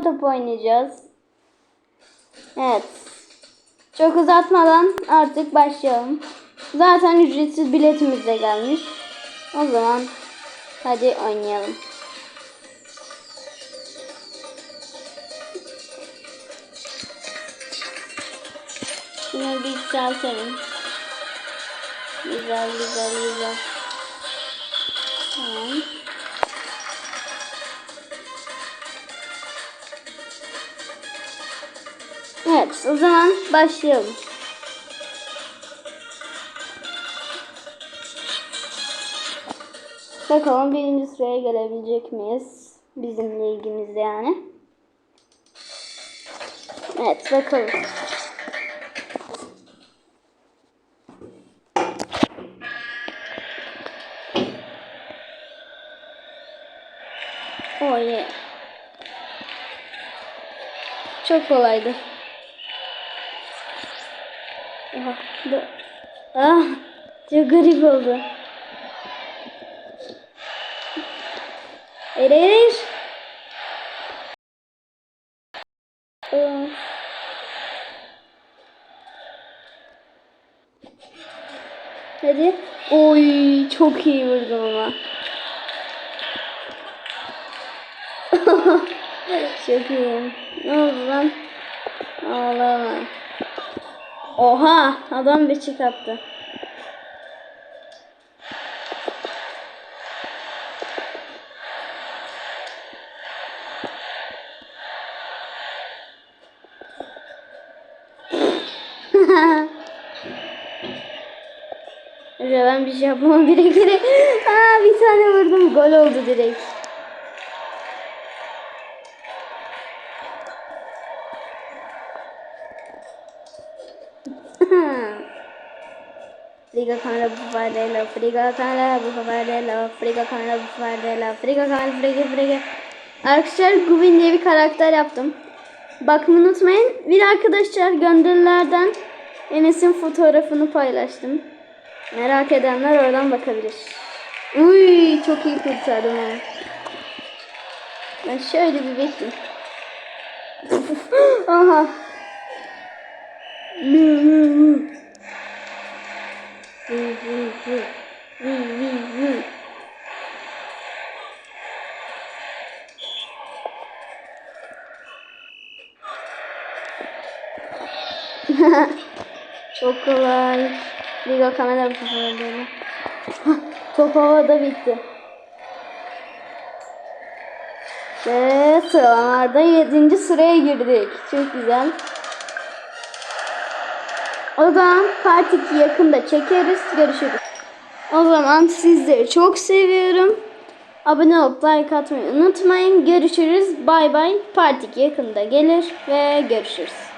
top oynayacağız. Evet. Çok uzatmadan artık başlayalım. Zaten ücretsiz biletimiz de gelmiş. O zaman hadi oynayalım. Şunu bir yükseltelim. Güzel güzel güzel. Evet o zaman başlayalım. Bakalım birinci sıraya gelebilecek miyiz? Bizimle ilgimizde yani. Evet bakalım. Oh yeah. Çok kolaydı. Ah, çok garip oldu. Hayır hayır hayır. Hadi. Oy çok iyi vurdum ama. çok iyi. Ne oldu lan? Ağlama. Oha adam bir çık attı. Ben bir şey yapmam gerekir. Aa bir tane vurdum gol oldu direkt. Friga kana bufarela, friga kana bufarela, friga kana bufarela, friga kana friga friga. Arkadaşlar Gubin diye bir karakter yaptım. Bakmayı unutmayın. Bir arkadaşlar gönderilerden Enes'in fotoğrafını paylaştım. Merak edenler oradan bakabilir. Uy çok iyi kurtardım ama. Ben şöyle bir bekleyeyim. Aha. Çok kolay. Liga kamera sefer böyle. Top havada bitti. Ve sıralarda 7. sıraya girdik. Çok güzel. O zaman part 2 yakında çekeriz. Görüşürüz. O zaman sizleri çok seviyorum. Abone olup like atmayı unutmayın. Görüşürüz. Bay bay. Part 2 yakında gelir ve görüşürüz.